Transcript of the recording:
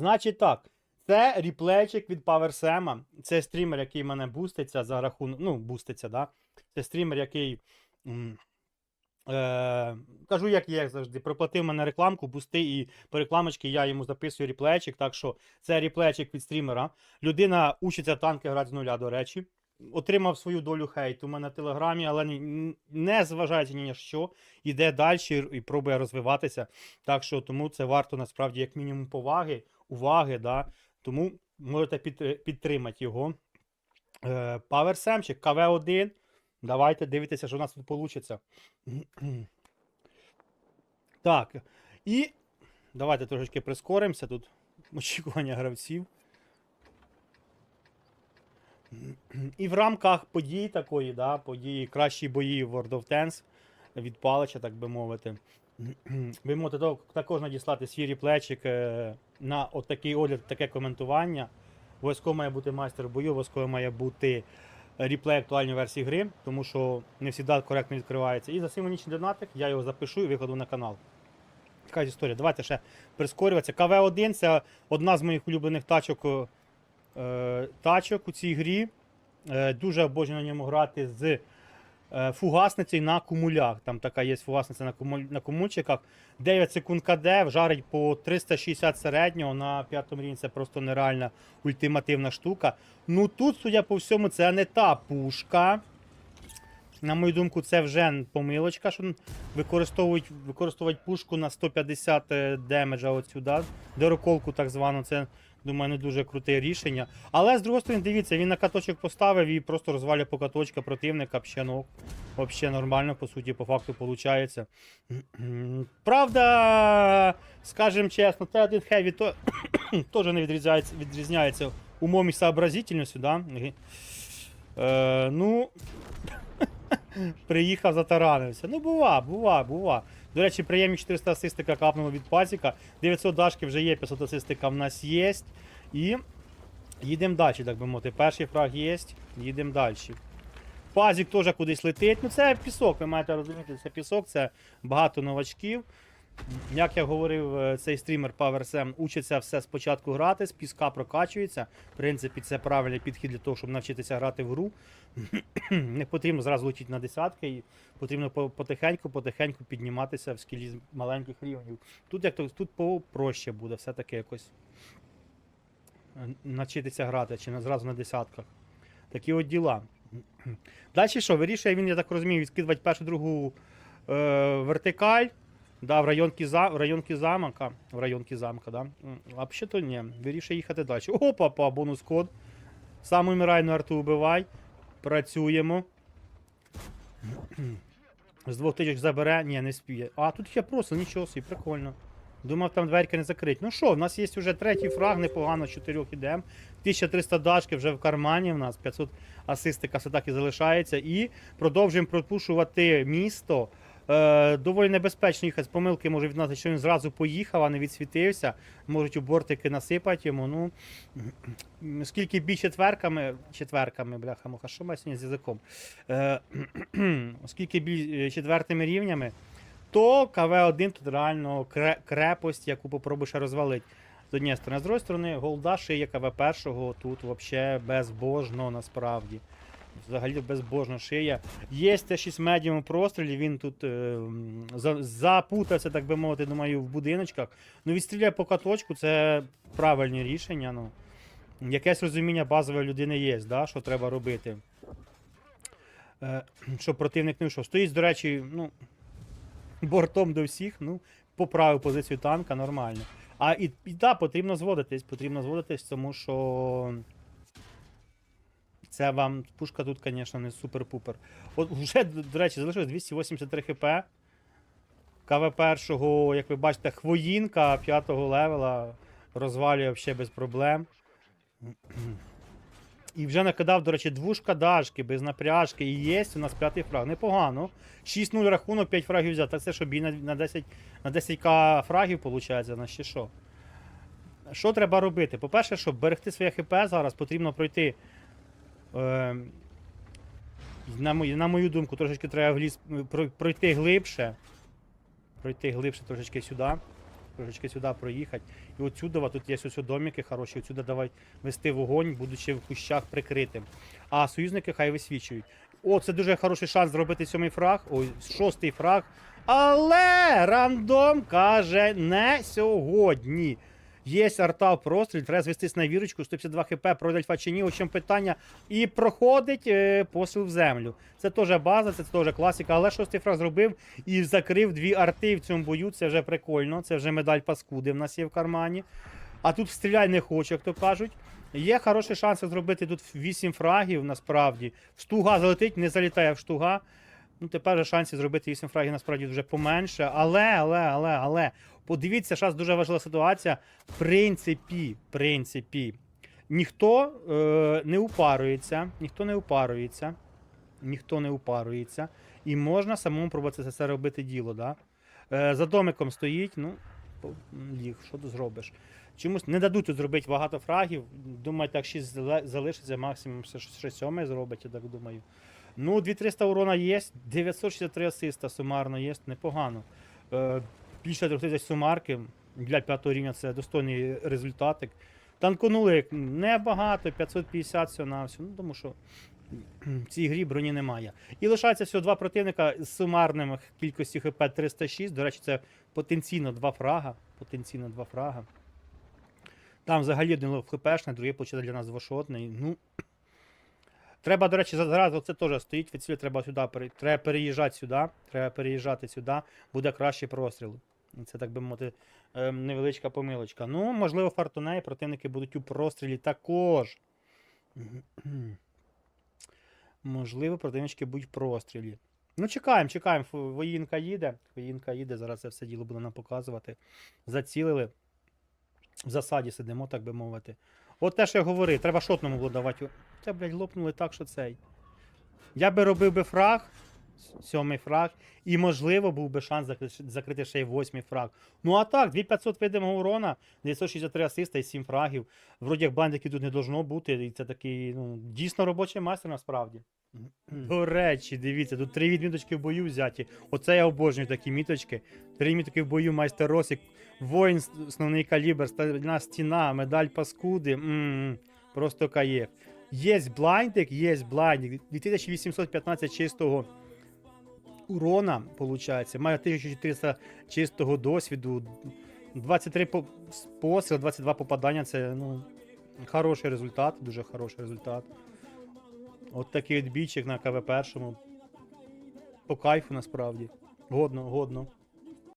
Значить так, це ріплейчик від PowerSem. Це стрімер, який мене буститься за рахунок. Ну, буститься, да? Це стрімер, який. Е, кажу, як є, як завжди. Проплатив мене рекламку, бусти і по рекламочці я йому записую ріплечик. Так що це ріплечик від стрімера. Людина учиться танки грати з нуля, до речі. Отримав свою долю хейту у мене в телеграмі, але не зважаючи ні на що, іде далі і пробує розвиватися. Так що тому це варто насправді як мінімум поваги, уваги. Да? Тому можете під, підтримати його. Е, PowerSemчик, КВ1. Давайте дивитися, що у нас тут вийде. Так. І давайте трошечки прискоримося тут. Очікування гравців. І в рамках подій такої, да, події, кращі бої в World of Tanks від Палича, так би мовити. Ви можете також надіслати свій ріплечик е, на от такий огляд, таке коментування. Обов'язково має бути майстер бою, обов'язково має бути ріплей актуальної версії гри, тому що не завжди коректно відкривається. І за символічний донатик я його запишу і викладу на канал. Така історія. Давайте ще прискорюватися. КВ-1 це одна з моїх улюблених тачок, е, тачок у цій грі. Е, дуже обожнюю на ньому грати з е, фугасницею на кумулях. Там така є фугасниця на, кумуль, на кумульчиках. 9 секунд КД, вжарить по 360 середнього на п'ятому рівні. Це просто нереальна ультимативна штука. Ну тут, судя по всьому, це не та пушка. На мою думку, це вже помилочка, що використовують, використовують пушку на 150 е, демеджа от сюди. Дироколку так звану, це, думаю, не дуже круте рішення. Але з другої сторони, дивіться, він на каточок поставив і просто розвалює по каточка противника, пщанок. Взагалі нормально, по суті, по факту виходить. Правда, скажем чесно, Т1 Heavy то, теж не відрізняється, відрізняється умом і сообразительністю, да? Е, ну, приїхав, затаранився. Ну, бува, бува, бува. До речі, приємні 400 асистика капнуло від пасіка. 900 дашки вже є, 500 асистика в нас є. І їдемо далі, так би мовити. Перший фраг є, їдемо далі. Пазік теж кудись летить. Ну, це пісок, ви маєте розуміти, це пісок, це багато новачків. Як я говорив, е, цей стрімер PowerSem учиться все спочатку грати, з піска прокачується. В принципі, це правильний підхід для того, щоб навчитися грати в гру. Не потрібно зразу летіти на десятки, і потрібно потихеньку, потихеньку підніматися в скілі з маленьких рівнів. Тут як то тут попроще буде, все-таки якось е, навчитися грати, чи зразу на десятках. Такі от діла. Далі що, вирішує він, я так розумію, відкидувати першу другу е, вертикаль. Да, в районки, за, в районки замка. В районки замка, да. Взагалі-то ні. Вирішує їхати далі. Опа, па, бонус код. Сам умирайну арту убивай. Працюємо. З двох тисяч забере. Ні, не спіє. А тут ще просто нічого собі, прикольно. Думав, там дверки не закриті. Ну що, в нас є вже третій фраг, непогано, з чотирьох ідемо. 1300 дашки вже в кармані в нас, 500 асистика все так і залишається. І продовжуємо пропушувати місто. Е, доволі небезпечно їхати з помилки може віднати, що він зразу поїхав, а не відсвітився. Можуть у бортики насипати йому. Ну, скільки бій четверками, четверками, бляха муха, що має сьогодні з язиком? Е, оскільки бій е, четвертими рівнями, то КВ-1 тут реально крепость, яку попробуєш розвалити. З однієї сторони, з другої сторони, голда шиє КВ-1 тут взагалі безбожно насправді. Взагалі безбожно шия. Є Т6 медіум у прострілі, він тут е, за- запутався, так би мовити, думаю, в будиночках. Ну, відстріляє по каточку, це правильне рішення. Ну. Якесь розуміння базової людини є, да, що треба робити. Е, щоб противник не йшов. Стоїть, до речі, ну, бортом до всіх, ну, поправив позицію танка нормально. А і, і да, потрібно зводитись, потрібно зводитись, тому що. Це вам пушка тут, звісно, не супер-пупер. От вже, до речі, залишилось 283 хп. КВ першого, як ви бачите, хвоїнка 5 левела розвалює взагалі без проблем. І вже накидав, до речі, двушка дашки без напряжки. І є у нас п'ятий фраг. Непогано. 6-0 рахунок, 5 фрагів взяв. Так це що бій на, на 10 на 10к фрагів, виходить, на ще що? Що треба робити? По-перше, щоб берегти своє ХП зараз, потрібно пройти. Е, на, мою, на мою думку, трошечки треба в ліс пройти глибше. Пройти глибше трошечки сюди. трошечки сюди проїхати. І отсюда тут є ось домики хороші, отсюда давай вести вогонь, будучи в кущах прикритим. А союзники хай висвічують. О, це дуже хороший шанс зробити сьомий фраг, ой, шостий фраг. Але рандом каже не сьогодні. Є арта в простріль, треба звестись на вірочку, 152 хп, пройде альфа чи ні, у питання. І проходить е, посил в землю. Це теж база, це теж класика, але шостий фраг зробив і закрив дві арти в цьому бою. Це вже прикольно, це вже медаль паскуди в нас є в кармані. А тут стріляй не хоче, як то кажуть. Є хороші шанси зробити тут 8 фрагів, насправді. В Штуга залетить, не залітає в штуга. Ну, тепер шансів зробити 8 фрагів насправді вже поменше. Але, але, але, але. Подивіться, зараз дуже важлива ситуація. В принципі, в принципі, ніхто е, не упарується, ніхто не упарується, ніхто не упарується. І можна самому пробувати це все робити діло, да? Е, за домиком стоїть, ну, ліг, що ти зробиш? Чомусь не дадуть зробити багато фрагів. Думаю, так 6 залишиться, максимум ще ще 7 зробить, я так думаю. Ну, 2300 урона є, 963 асиста сумарно є, непогано. Е, більше 3000 сумарки для 5 рівня це достойний результатик. Танконули небагато, 550 всього на все. Ну, тому що в цій грі броні немає. І лишається всього два противника з сумарним кількістю хп 306. До речі, це потенційно два фрага. Потенційно два фрага. Там взагалі один хпшний, другий виходить для нас двошотний. Ну, Треба, до речі, зараз це теж стоїть. Від треба сюди треба переїжджати сюди. Треба переїжджати сюди, буде кращий простріл. Це, так би мовити, ем, невеличка помилочка. Ну, можливо, фортунеї противники будуть у прострілі також. Можливо, противнички будуть в прострілі. Ну, чекаємо, чекаємо. Воїнка їде. Воїнка їде, зараз це все діло буде нам показувати. Зацілили. В засаді сидимо, так би мовити. От те, що я говорив, треба шотному було давати. Це, блядь, лопнули так, що цей. Я би робив би фраг, сьомий фраг, і, можливо, був би шанс закрити, ще й восьмий фраг. Ну а так, 2500 видимого урона, 963 асиста і 7 фрагів. Вроді як бандиків тут не должно бути, і це такий, ну, дійсно робочий майстер насправді. До речі, дивіться, тут три відміточки в бою взяті. Оце я обожнюю такі міточки. Три міточки в бою, майстер Росік, воїн, основний калібр, стальна стіна, медаль паскуди. м просто каєф. Є блайндик, є блайндик. 2815 чистого урона, виходить. Має 1400 чистого досвіду. 23 по- с- постріл, 22 попадання. Це ну, хороший результат, дуже хороший результат. От такий от бійчик на КВ першому. По кайфу насправді. Годно, годно.